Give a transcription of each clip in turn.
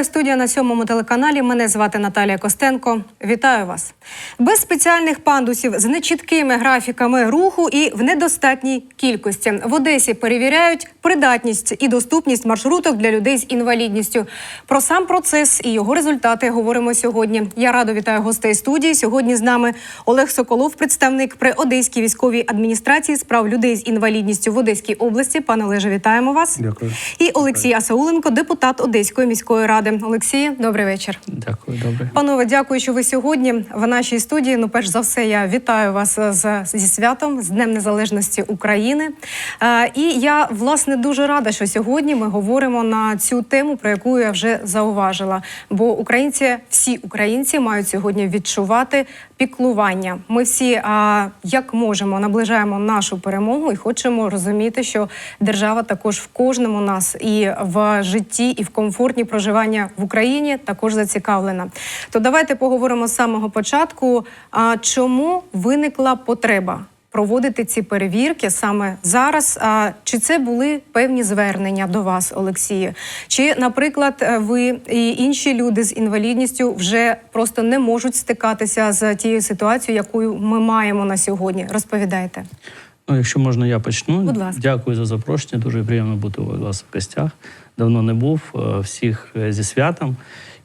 Це лайв-студія на сьомому телеканалі. Мене звати Наталія Костенко. Вітаю вас. Без спеціальних пандусів з нечіткими графіками руху і в недостатній кількості. В Одесі перевіряють придатність і доступність маршруток для людей з інвалідністю. Про сам процес і його результати говоримо сьогодні. Я радо вітаю гостей студії. Сьогодні з нами Олег Соколов, представник при Одеській військовій адміністрації справ людей з інвалідністю в Одеській області. Пане Олеже, вітаємо вас. Дякую. І Олексій Асауленко, депутат Одеської міської ради. Олексій, добрий вечір. Дякую, добре. Панове, дякую, що ви сьогодні в нашій студії. Ну, перш за все, я вітаю вас з, зі святом, з Днем Незалежності України. Е, і я власне дуже рада, що сьогодні ми говоримо на цю тему, про яку я вже зауважила. Бо українці, всі українці, мають сьогодні відчувати піклування. Ми всі, а, як можемо, наближаємо нашу перемогу і хочемо розуміти, що держава також в кожному нас і в житті, і в комфортні проживання в Україні також зацікавлена. То давайте поговоримо з самого початку. А чому виникла потреба? Проводити ці перевірки саме зараз. А чи це були певні звернення до вас, Олексію? Чи, наприклад, е, ви і інші люди з інвалідністю вже просто не можуть стикатися з тією ситуацією, яку ми маємо на сьогодні? Розповідайте. Ну, якщо можна, я почну. Будь ласка. Дякую за запрошення. Дуже приємно бути у вас в гостях. Давно не був. Е, Всіх е, зі святом.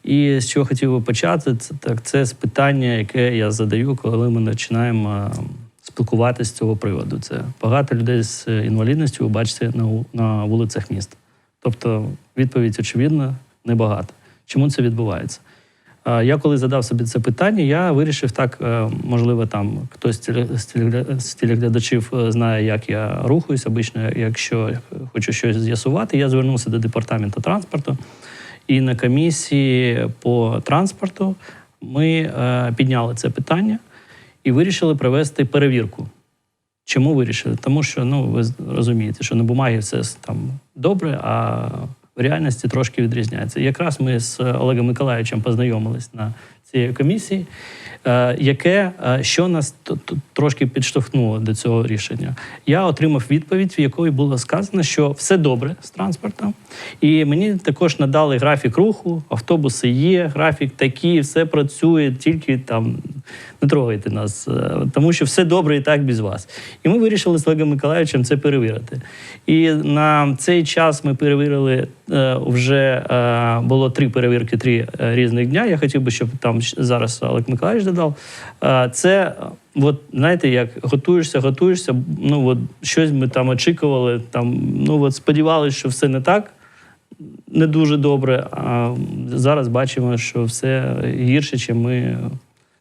І з чого хотів би почати, це так це з питання, яке я задаю, коли ми починаємо спілкуватися з цього приводу. Це багато людей з е, інвалідністю ви бачите на, на вулицях міста. Тобто відповідь очевидна, небагато. Чому це відбувається? Я коли задав собі це питання, я вирішив так, е, можливо, там хтось з теле- з телегля- з телеглядачів е, знає, як я рухаюсь. Обично, якщо хочу щось з'ясувати, я звернувся до департаменту транспорту. І на комісії по транспорту ми підняли це питання і вирішили провести перевірку. Чому вирішили? Тому що ну ви розумієте, що на бумагі все там добре, а в реальності трошки відрізняється. І якраз ми з Олегом Миколаївичем познайомились на цій комісії, е, яке е, що нас трошки підштовхнуло до цього рішення. Я отримав відповідь, в якої було сказано, що все добре з транспортом, і мені також надали графік руху, автобуси є, графік такий, все працює, тільки там не трогайте нас, е, тому що все добре і так без вас. І ми вирішили з Олегом Миколаївичем це перевірити. І на цей час ми перевірили вже було три перевірки, три різних дня. Я хотів би, щоб там щ- зараз Олег Миколаївич додав. Це от знаєте, як готуєшся, готуєшся. Ну от щось ми там очікували. Там ну от сподівалися, що все не так. Не дуже добре. А зараз бачимо, що все гірше, чим ми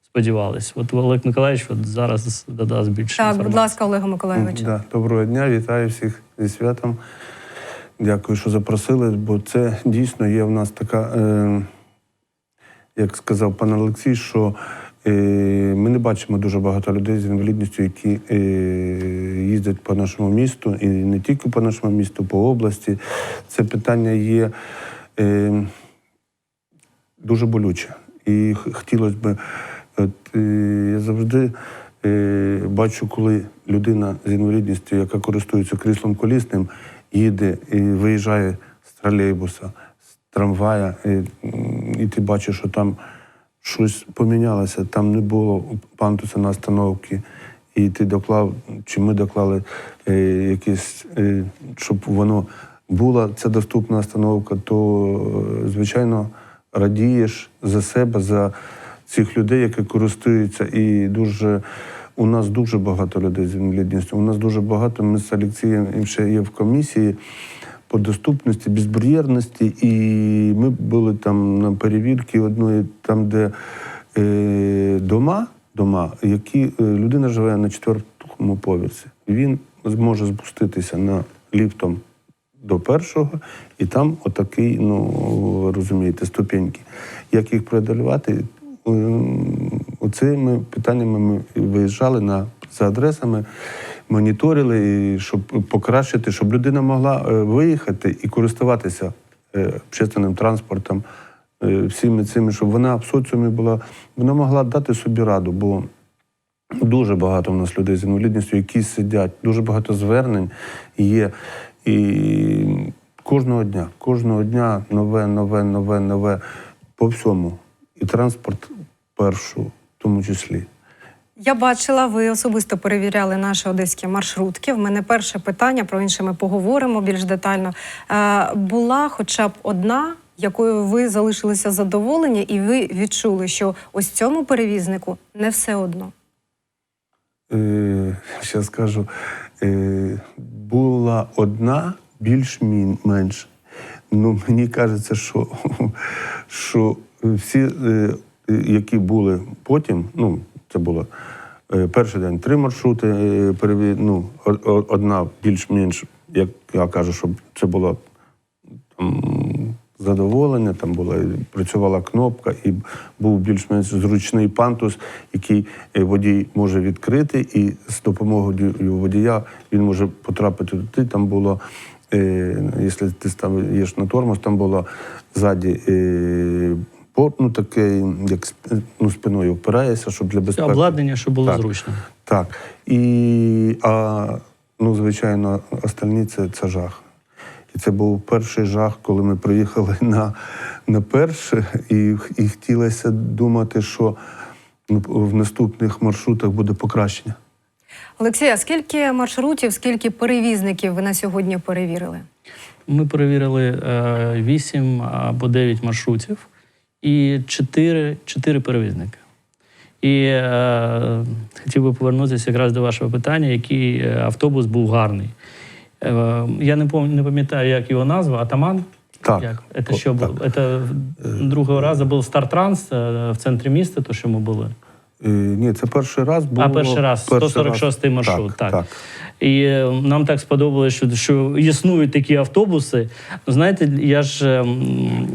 сподівалися. От Олег Миколаївич от зараз додасть більше. Так, будь ласка, Олега Миколаївича. Да, доброго дня, вітаю всіх зі святом. Дякую, що запросили, бо це дійсно є в нас така, е, як сказав пан Олексій, що е, ми не бачимо дуже багато людей з інвалідністю, які е, їздять по нашому місту, і не тільки по нашому місту, по області. Це питання є е, дуже болюче. І хотілося б, от, я завжди бачу, коли людина з інвалідністю, яка користується кріслом колісним, їде і виїжджає з тролейбуса, трамвая, і, і ти бачиш, що там щось помінялося, там не було пантуса на остановці. І ти доклав, чи ми доклали е, якісь, е, щоб воно була ця доступна остановка, то е, звичайно радієш за себе, за цих людей, які користуються. І дуже у нас дуже багато людей з інвалідністю. У нас дуже багато. Ми з Олексієм ще є в комісії по доступності, безбар'єрності. І ми були там на перевірці одної, там, де е, дома, дома, які е, людина живе на четвертому поверсі. Він зможе спуститися на ліфтом до першого, і там отакий, ну розумієте, ступеньки. Як їх преодолювати? Ем, Оцими питаннями ми виїжджали на за адресами, моніторили, щоб покращити, щоб людина могла е, виїхати і користуватися е, общественним транспортом, е, всіми цими, щоб вона в соціумі була, вона могла дати собі раду, бо Дуже багато в нас людей з інвалідністю, які сидять, дуже багато звернень є. І кожного дня. Кожного дня нове, нове, нове, нове по всьому. І транспорт першу, в тому числі. Я бачила, ви особисто перевіряли наші одеські маршрутки. В мене перше питання, про інше ми поговоримо більш детально. Е, була хоча б одна, якою ви залишилися задоволені, і ви відчули, що ось цьому перевізнику не все одно. Е, ще скажу, е, була одна більш-менш. Ну, мені кажеться, що, що всі, е, які були потім, ну, це було е, перший день три маршрути, е, ну, одна більш-менш, як я кажу, щоб це було там, задоволення, там була працювала кнопка, і був більш-менш зручний пантус, який е, водій може відкрити, і з допомогою водія він може потрапити туди. Там було, якщо ти ставиш на тормоз, там було ззаді. Е, ну, таке, як сп- ну, спиною впираєшся, щоб для безпеки. обладнання, щоб було Так. зручно. Так. І, а, ну, звичайно, остальні це, це жах. І це був перший жах, коли ми приїхали на, на перше, і, і хотілося думати, що ну, в наступних маршрутах буде покращення. Олексій, а скільки маршрутів, скільки перевізників ви на сьогодні перевірили? Ми перевірили е, 8 або 9 маршрутів і 4, 4 перевізники. І е, хотів би повернутися якраз до вашого питання, який е, автобус був гарний. Е, я не пам- не пам'ятаю, як його назва, Атаман. Так. Як? Це що так. було? Це другого разу був Стартранс е, в центрі міста, то що ми були. Е, ні, це перший раз було. А перший раз, 146-й маршрут, так. так. І е, нам так сподобалося, що, що існують такі автобуси. Знаєте, я ж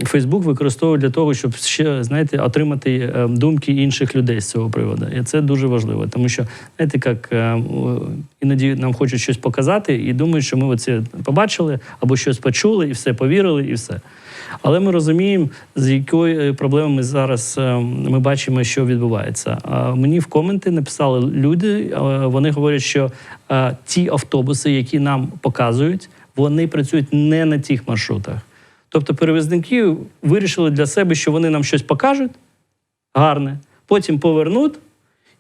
Фейсбук використовую для того, щоб ще знаєте, отримати ем, думки інших людей з цього приводу. І це дуже важливо, тому що знаєте, як ем, іноді нам хочуть щось показати, і думають, що ми це побачили або щось почули, і все повірили, і все. Але ми розуміємо, з якою проблемою зараз е, ми бачимо, що відбувається. Мені в коменти написали люди. е, Вони говорять, що е, ті автобуси, які нам показують, вони працюють не на тих маршрутах. Тобто перевізники вирішили для себе, що вони нам щось покажуть гарне, потім повернуть,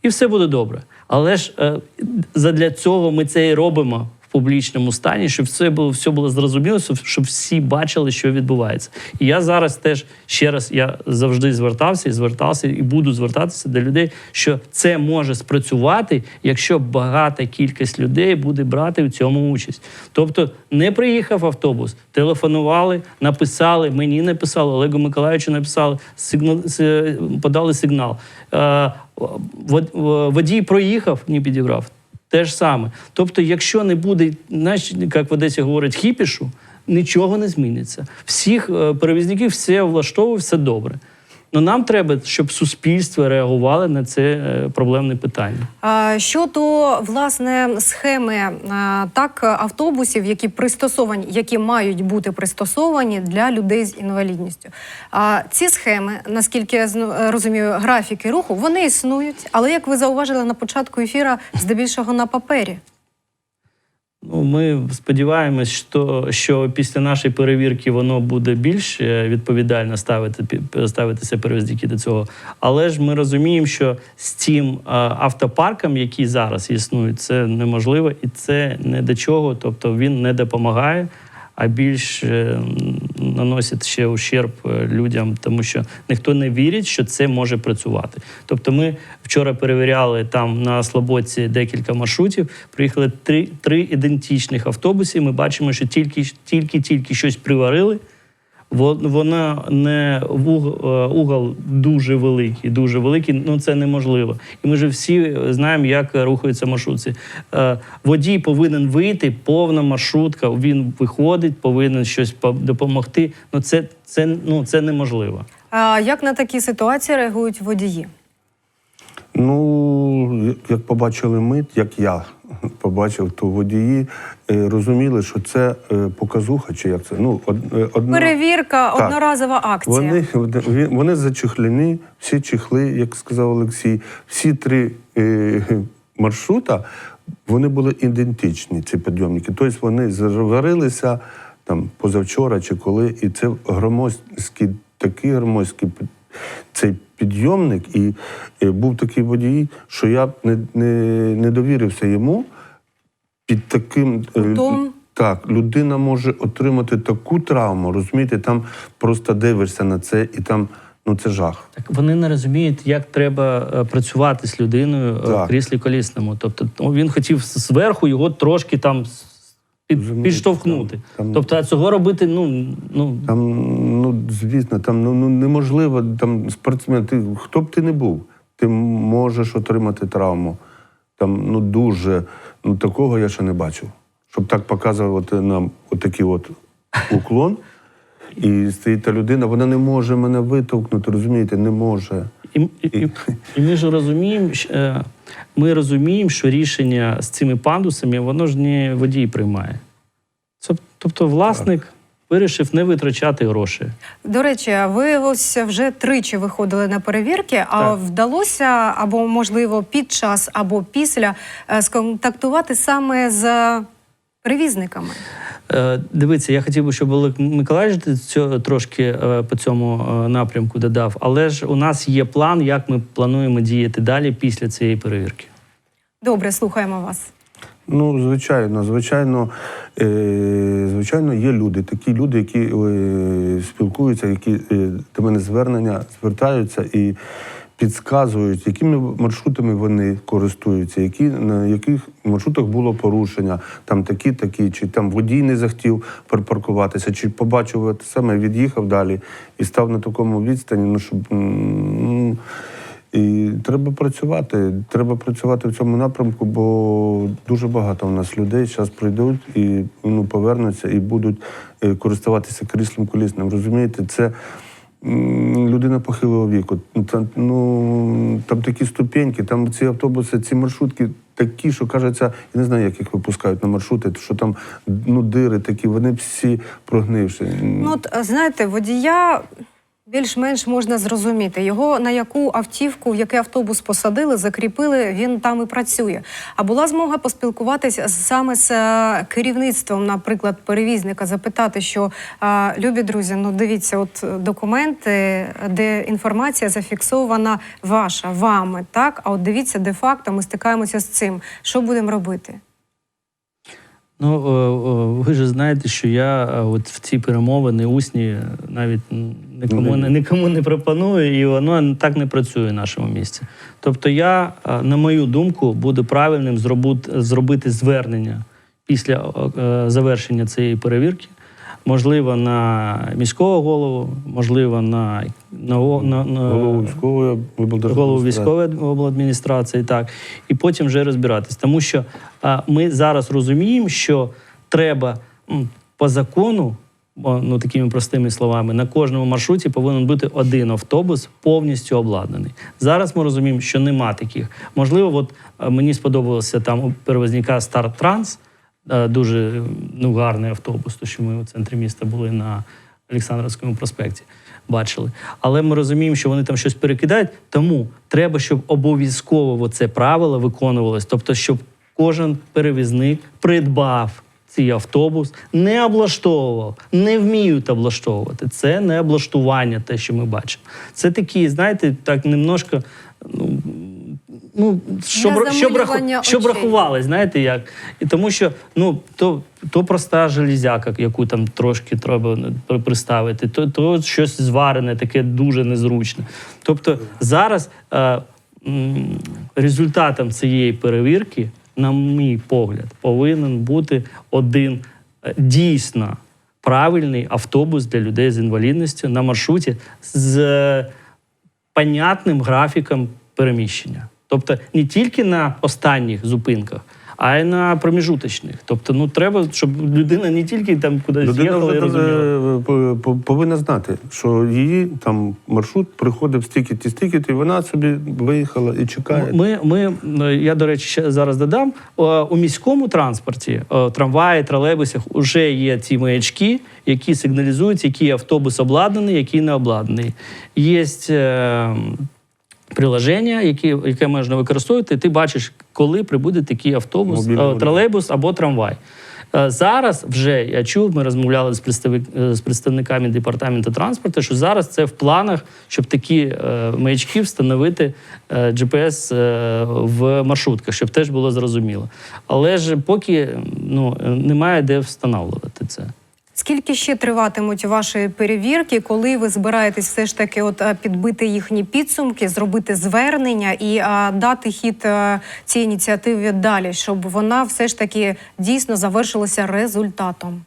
і все буде добре. Але ж е, задля цього ми це і робимо публічному стані, щоб все було все було зрозуміло, щоб всі бачили, що відбувається. І я зараз теж ще раз я завжди звертався і звертався, і буду звертатися до людей, що це може спрацювати, якщо багата кількість людей буде брати в цьому участь. Тобто не приїхав автобус, телефонували, написали, мені написали, Олегу Миколаївичу написали, сигнал, подали сигнал. Е, Водій проїхав, не підібрав. Те ж саме. Тобто, якщо не буде, знаєш, як в Одесі говорять, хіпішу, нічого не зміниться. Всіх е, перевізників все влаштовує, все добре. Ну нам треба, щоб суспільство реагувало на це е, проблемне питання. Щодо власне схеми а, так автобусів, які пристосовані, які мають бути пристосовані для людей з інвалідністю. Ці схеми, наскільки я зно- розумію, графіки руху, вони існують, але як ви зауважили на початку ефіра, здебільшого на папері. Ну, ми сподіваємось, що, що після нашої перевірки воно буде більш е, відповідально ставити, ставитися перевізники до цього. Але ж ми розуміємо, що з цим е, автопарком, який зараз існує, це неможливо і це не до чого. Тобто він не допомагає, а більш наносять ще ущерб е, людям, тому що ніхто не вірить, що це може працювати. Тобто, ми вчора перевіряли там на Слободці декілька маршрутів. Приїхали три, три ідентичних автобуси. Ми бачимо, що тільки тільки тільки щось приварили. Во- Вона не е, угол дуже великий, дуже великий. Ну це неможливо. І ми ж всі знаємо, як рухаються маршрутці. Е, Водій повинен вийти, повна маршрутка. Він виходить, повинен щось по- допомогти. Ну це, це, ну, це неможливо. А як на такі ситуації реагують водії? Ну, як- побачили ми, як я побачив, то водії розуміли, що це е, показуха, чи як це. Ну, е, одна... Перевірка, Так. одноразова акція. Вони, вони- вони зачехлені, всі чехли, як сказав Олексій, всі три е, маршрута вони були ідентичні, ці підйомники. Тобто вони заварилися там позавчора чи коли, і це громоздкий, такий громоздкий цей підйомник, і, е, був такий водій, що я не, не, не довірився йому під таким. е, Кутом? Так, людина може отримати таку травму, розумієте, там просто дивишся на це, і там ну це жах. Так вони не розуміють, як треба е, працювати з людиною е, в кріслі колісному. Тобто ну, він хотів зверху його трошки там під, підштовхнути. там- там- Тобто, а цього робити, ну, ну Там, ну, звісно, там ну, ну, неможливо, там спортсмен, ти, хто б ти не був, ти можеш отримати травму. Там ну дуже, ну такого я ще не бачив. Щоб так показувати нам отакий от уклон. І стоїть та людина, вона не може мене витовкнути, розумієте, не може. І, і, і, ми ж розуміємо, що, е, ми розуміємо, що рішення з цими пандусами воно ж не водій приймає. Тобто власник вирішив не витрачати гроші. До речі, ви ось вже тричі виходили на перевірки, а Так. вдалося або можливо під час, або після е, сконтактувати саме з перевізниками. Е, Дивіться, я хотів би, щоб Олег Миколаївич цього трошки е, по цьому напрямку додав, але ж у нас є план, як ми плануємо діяти далі після цієї перевірки. Добре, слухаємо вас. Ну, звичайно, звичайно, е, звичайно, є люди, такі люди, які е, спілкуються, які е, до мене звернення звертаються і підказують, якими маршрутами вони користуються, які, на яких маршрутах було порушення, там такі, такі, чи там водій не захотів припаркуватися, чи побачив саме, від'їхав далі і став на такому відстані, ну щоб. І треба працювати. Треба працювати в цьому напрямку, бо дуже багато у нас людей зараз прийдуть і ну, повернуться і будуть е, користуватися кріслом колісним. Розумієте, це людина похилого віку. Ну, Там, ну, там такі ступеньки, там ці автобуси, ці маршрутки. Такі, що кажеться, я не знаю, як їх випускають на маршрути, що там ну дири такі, вони всі прогнивші. Ну, от, знаєте, водія більш-менш можна зрозуміти. Його на яку автівку, в який автобус посадили, закріпили, він там і працює. А була змога поспілкуватися саме з е, керівництвом, наприклад, перевізника, запитати, що е, любі друзі, ну дивіться, от е, документи, де інформація зафіксована ваша, вами, так? А от дивіться, де-факто ми стикаємося з цим. Що будемо робити? Ну, ви ж знаєте, що я от в ці перемовини усні е, навіть нікому не, нікому не пропоную, і воно так не працює в нашому місці. Тобто, я, е, на мою думку, буде правильним зробити, зробити звернення після е, завершення цієї перевірки. Можливо, на міського голову, можливо, на, на, на, на Голову військової голову військової обладміністрації, так, і потім вже розбиратись. Тому що а, ми зараз розуміємо, що треба м, по закону, ну такими простими словами, на кожному маршруті повинен бути один автобус повністю обладнаний. Зараз ми розуміємо, що нема таких. Можливо, от е, мені сподобалося там у перевозника Старт Транс. е, Дуже ну, гарний автобус, тому що ми у центрі міста були на Олександрівському проспекті, бачили. Але ми розуміємо, що вони там щось перекидають. Тому треба, щоб обов'язково це правило виконувалось. Тобто, щоб кожен перевізник придбав цей автобус, не облаштовував, не вміють облаштовувати. Це не облаштування, те, що ми бачимо. Це такі, знаєте, так немножко. Ну, ну, щоб, щоб, раху, щоб рахували, знаєте як? І тому що ну, то, то проста железяка, яку там трошки треба приставити, то, то щось зварене, таке дуже незручне. Тобто зараз е, м, результатом цієї перевірки, на мій погляд, повинен бути один е, дійсно правильний автобус для людей з інвалідністю на маршруті з е, понятним графіком переміщення. Тобто не тільки на останніх зупинках, а й на проміжуточних. Тобто, ну треба, щоб людина не тільки там кудись Людина їхала і розуміла. е, по- повинна знати, що її там маршрут приходив стільки-ті, стільки-ті, і вона собі виїхала і чекає. Ми, ми, е, я, до речі, ще зараз додам. е, У міському транспорті, трамваї, тролейбусах вже є ці маячки, які сигналізують, який автобус обладнаний, який не обладнаний. Є приложення, які, яке можна використовувати, і ти бачиш, коли прибуде такий автобус, Мобільний е, тролейбус або трамвай. Е, Зараз вже я чув, ми розмовляли з, представник- е, з представниками департаменту транспорту, що зараз це в планах, щоб такі е, маячки встановити е, GPS е, в маршрутках, щоб теж було зрозуміло. Але ж поки ну, немає де встановлювати це. Скільки ще триватимуть ваші перевірки, коли ви збираєтесь все ж таки от е, підбити їхні підсумки, зробити звернення і а, дати хід е, цій ініціативі далі, щоб вона все ж таки дійсно завершилася результатом?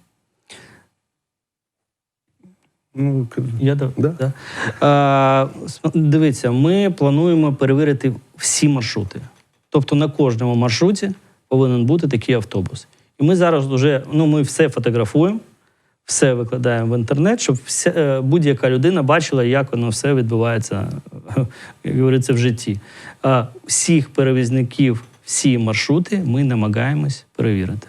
Ну, Я Да. да. А, дивіться, ми плануємо перевірити всі маршрути. Тобто на кожному маршруті повинен бути такий автобус. І ми зараз вже ну, ми все фотографуємо, все викладаємо в інтернет, щоб вся, е, будь-яка людина бачила, як воно все відбувається, як говориться, в житті. Всіх перевізників, всі маршрути ми намагаємось перевірити.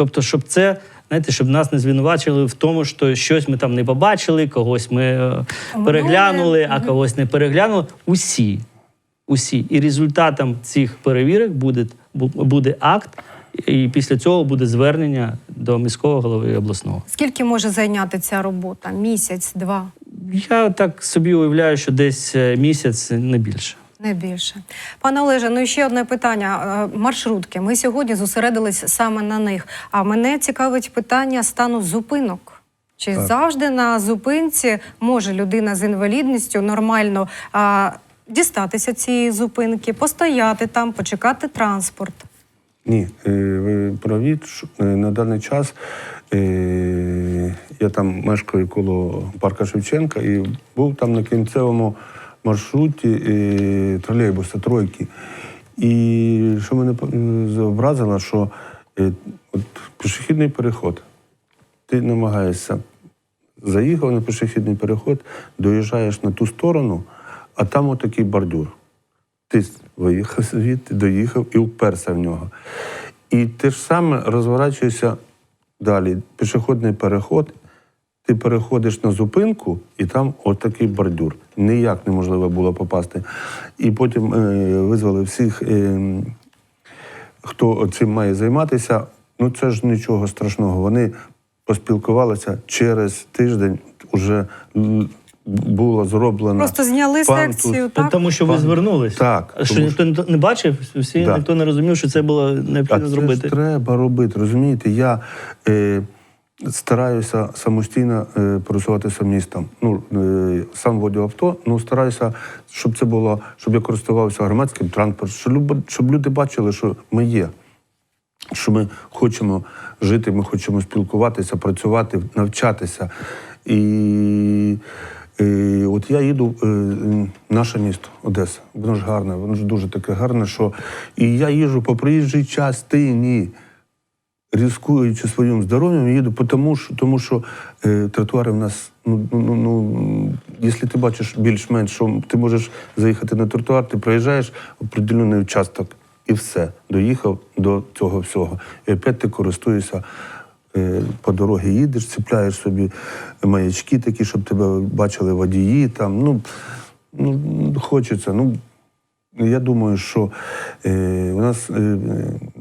Тобто, щоб це, знаєте, щоб нас не звинувачили в тому, що щось ми там не побачили, когось ми е, переглянули, а когось не переглянули. Усі. Усі. І результатом цих перевірок буде, буде акт, і після цього буде звернення до міського голови і обласного. Скільки може зайняти ця робота? Місяць, два, Я так собі уявляю, що десь е, місяць не більше. не більше. Пане Олеже, ну і ще одне питання. Е, Маршрутки. Ми сьогодні зосередились саме на них. А мене цікавить питання стану зупинок. Чи Так. завжди на зупинці може людина з інвалідністю нормально а, дістатися цієї зупинки, постояти там, почекати транспорт? Ні, е, ви праві. е, На даний час е, я там мешкаю коло парка Шевченка і був там на кінцевому маршруті тролейбуса тройки. І що мене вразило, що от пішохідний переход. Ти намагаєшся заїхав на пішохідний переход, доїжджаєш на ту сторону, а там отакий бордюр. Ти виїхав звідти, доїхав і вперся в нього. І те ж саме розворачуєшся далі. Пішохідний переход, ти переходиш на зупинку, і там отакий бордюр. Ніяк неможливо було попасти. І потім е, визвали всіх, е, хто цим має займатися. Ну це ж нічого страшного. Вони поспілкувалися через тиждень. Уже було зроблено Просто зняли пантус. секцію, так? Тому що ви Пан- звернулись. Так, А що тому ніхто не- не бачив, всі Да. ніхто не розумів, що це було А необхідно це зробити. ж треба робити. Розумієте, я е, стараюся самостійно е, пересуватися містом. Ну, е, сам водю авто, ну стараюся, щоб це було, щоб я користувався громадським транспортом, щоб, щоб люди бачили, що ми є. Що ми хочемо жити, ми хочемо спілкуватися, працювати, навчатися. І, і от я їду е, м, наше місто, Одеса. Воно ж гарне, воно ж дуже таке гарне, що і я їжджу по проїжджій частині, ризикуючи своїм здоров'ям, їду, тому що, тому що е, тротуари в нас, ну, ну, ну, ну, якщо ти бачиш більш-менш, що ти можеш заїхати на тротуар, ти проїжджаєш определений участок і все. Доїхав до цього всього. І опять ти користуєшся. Е, По дорозі їдеш, ціпляєш собі маячки такі, щоб тебе бачили водії. Там, ну, ну, хочеться. Ну, я думаю, що е, у нас е,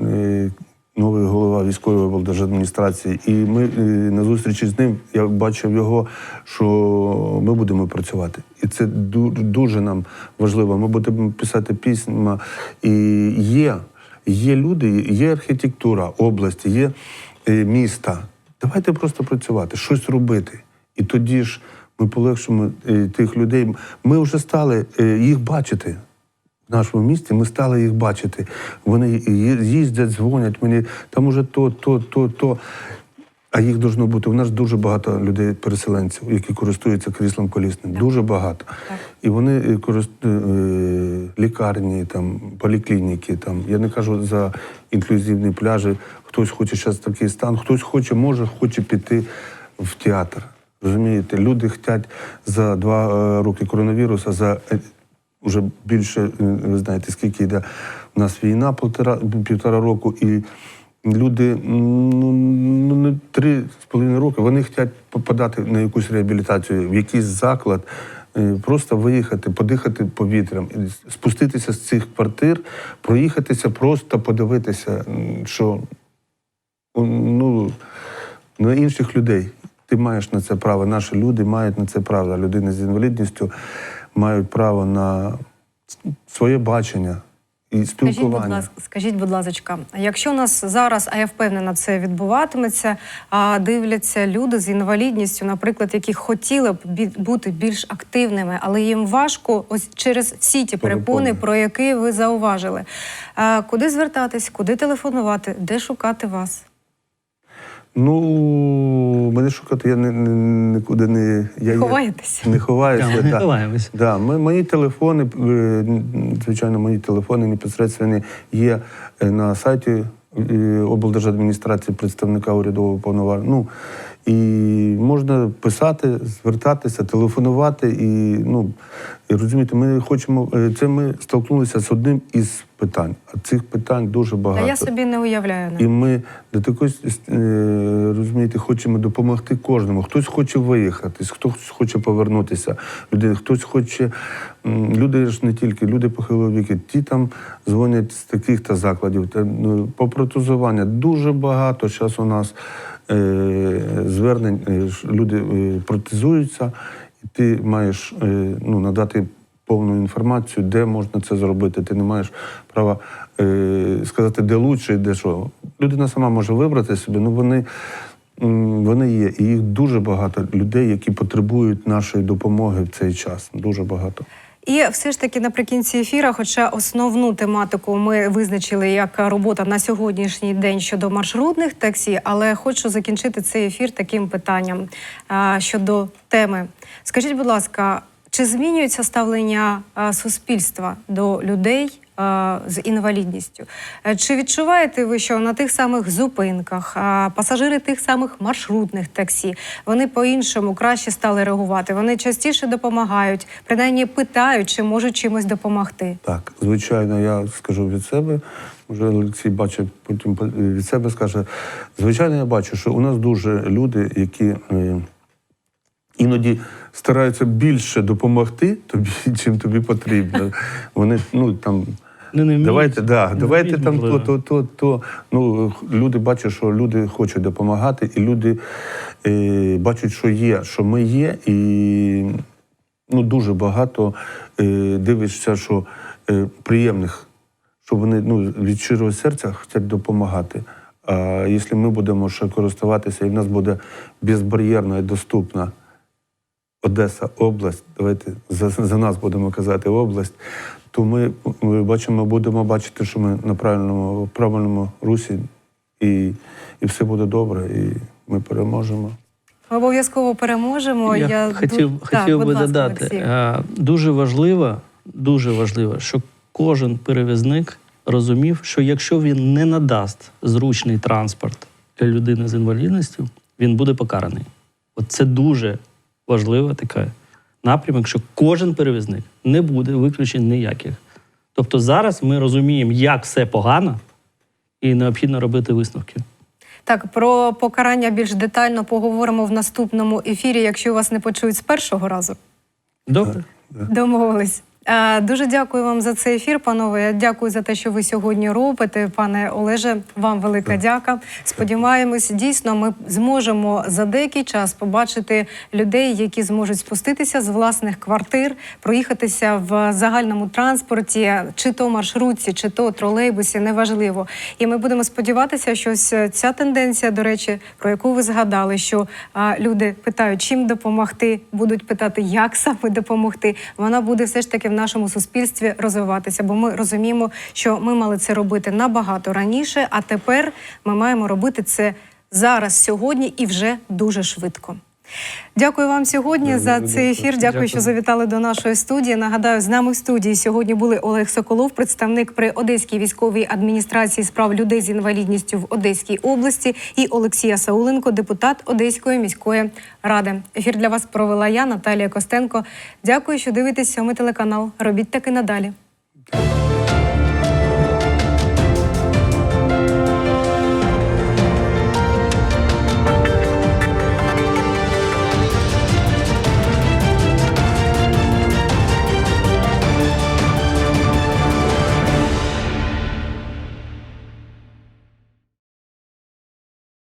е, новий голова військової облдержадміністрації, і ми е, на зустрічі з ним я бачив його, що ми будемо працювати. І це дуже нам важливо. Ми будемо писати письма. І є, є люди, є архітектура області, є е, міста. Давайте просто працювати, щось робити. І тоді ж ми полегшимо е, тих людей. Ми вже стали е, їх бачити в нашому місті. Ми стали їх бачити. Вони їздять, дзвонять мені, там уже то, то, то, то. А їх должно бути. У нас дуже багато людей, переселенців, які користуються кріслом колісним. Дуже багато. І вони е, корист- е, лікарні, там, поліклініки. Там. Я не кажу за інклюзивні пляжі. Хтось хоче зараз такий стан, хтось хоче, може, хоче піти в театр. Розумієте, люди хочуть за два е, роки коронавіруса, за вже більше, ви знаєте, скільки йде у нас війна півтора, півтора року, і люди ну, ну, не три з половиною роки, вони хочуть попадати на якусь реабілітацію, в якийсь заклад, е, просто виїхати, подихати повітрям, спуститися з цих квартир, проїхатися, просто подивитися, що ну, на інших людей. Ти маєш на це право. Наші люди мають на це право. Людини з інвалідністю мають право на своє бачення і Скажіть, будь ласка, скажіть, будь ласка, якщо у нас зараз, а я впевнена, це відбуватиметься, а дивляться люди з інвалідністю, наприклад, які хотіли б бути більш активними, але їм важко ось через всі ті Перепони. про які ви зауважили. Куди звертатись, куди телефонувати, де шукати вас? Ну, мене шукати я не, не, нікуди не я, Ховаєтесь? Ховаєтеся? не ховаюся. Да, не да. ховаємось. Да, ми, мої телефони, е, звичайно, мої телефони непосередньо є е, на сайті е, облдержадміністрації представника урядового повноваження. Ну, і можна писати, звертатися, телефонувати. І, ну, і розумієте, ми хочемо. е, Це ми столкнулися з одним із питань. А цих питань дуже багато. я собі не уявляю. І ми до такої е, розумієте, хочемо допомогти кожному. Хтось хоче виїхати, хтось хоче повернутися. Люди, хтось хоче. Люди ж не тільки люди похилого віку, ті там дзвонять з таких та закладів. Та, ну, по протезуванню дуже багато зараз у нас звернень. е, люди е, протезуються, і ти маєш е, ну, надати повну інформацію, де можна це зробити. Ти не маєш права е, сказати, де лучше де що. Людина сама може вибрати собі, ну вони, вони є. І їх дуже багато людей, які потребують нашої допомоги в цей час. Дуже багато. І все ж таки наприкінці ефіра, хоча основну тематику ми визначили як робота на сьогоднішній день щодо маршрутних таксі, але хочу закінчити цей ефір таким питанням щодо теми. Скажіть, будь ласка, чи змінюється ставлення суспільства до людей? З інвалідністю. Е, Чи відчуваєте ви, що на тих самих зупинках пасажири тих самих маршрутних таксі вони по-іншому краще стали реагувати? Вони частіше допомагають, принаймні питають, чи можуть чимось допомогти. Так, звичайно, я скажу від себе. Може, Олексій бачить, потім по- від себе скаже. Звичайно, я бачу, що у нас дуже люди, які е, іноді стараються більше допомогти тобі, чим тобі потрібно. Вони ну там. Не, не. Давайте, да, Не давайте там то, то, то, то. Ну, люди бачать, що люди хочуть допомагати, і люди е, бачать, що є, що ми є, і ну, дуже багато е, дивишся, що е, приємних, що вони ну, від щирого серця хочуть допомагати. А якщо ми будемо ще користуватися, і в нас буде безбар'єрна і доступна Одеса, область, давайте за, за нас будемо казати область, то ми, ми бачимо, будемо бачити, що ми на правильному, правильному русі, і, і все буде добре, і ми переможемо. Обов'язково переможемо. Я, хотів, ду- хотів будь би ласка, додати. Олексій. Дуже важливо, дуже важливо, щоб кожен перевізник розумів, що якщо він не надасть зручний транспорт для людини з інвалідністю, він буде покараний. От це дуже важливо така напрямок, що кожен перевізник не буде виключень ніяких. Тобто зараз ми розуміємо, як все погано, і необхідно робити висновки. Так, про покарання більш детально поговоримо в наступному ефірі, якщо вас не почують з першого разу. Добре? Домовились. Е, Дуже дякую вам за цей ефір, панове. Я Дякую за те, що ви сьогодні робите. Пане Олеже, вам велика дяка. Сподіваємось, дійсно, ми зможемо за деякий час побачити людей, які зможуть спуститися з власних квартир, проїхатися в загальному транспорті, чи то маршрутці, чи то тролейбусі, неважливо. І ми будемо сподіватися, що ось ця тенденція, до речі, про яку ви згадали, що а, люди питають, чим допомогти, будуть питати, як саме допомогти. Вона буде все ж таки в нашому суспільстві розвиватися, бо ми розуміємо, що ми мали це робити набагато раніше, а тепер ми маємо робити це зараз, сьогодні і вже дуже швидко. Дякую вам сьогодні Дякую, за цей ефір. Дякую, дякую. що завітали до нашої студії. Нагадаю, з нами в студії сьогодні були Олег Соколов, представник при Одеській військовій адміністрації справ людей з інвалідністю в Одеській області, і Олексія Сауленко, депутат Одеської міської ради. Ефір для вас провела я, Наталія Костенко. Дякую, що дивитесь сьомий телеканал. Робіть таки надалі.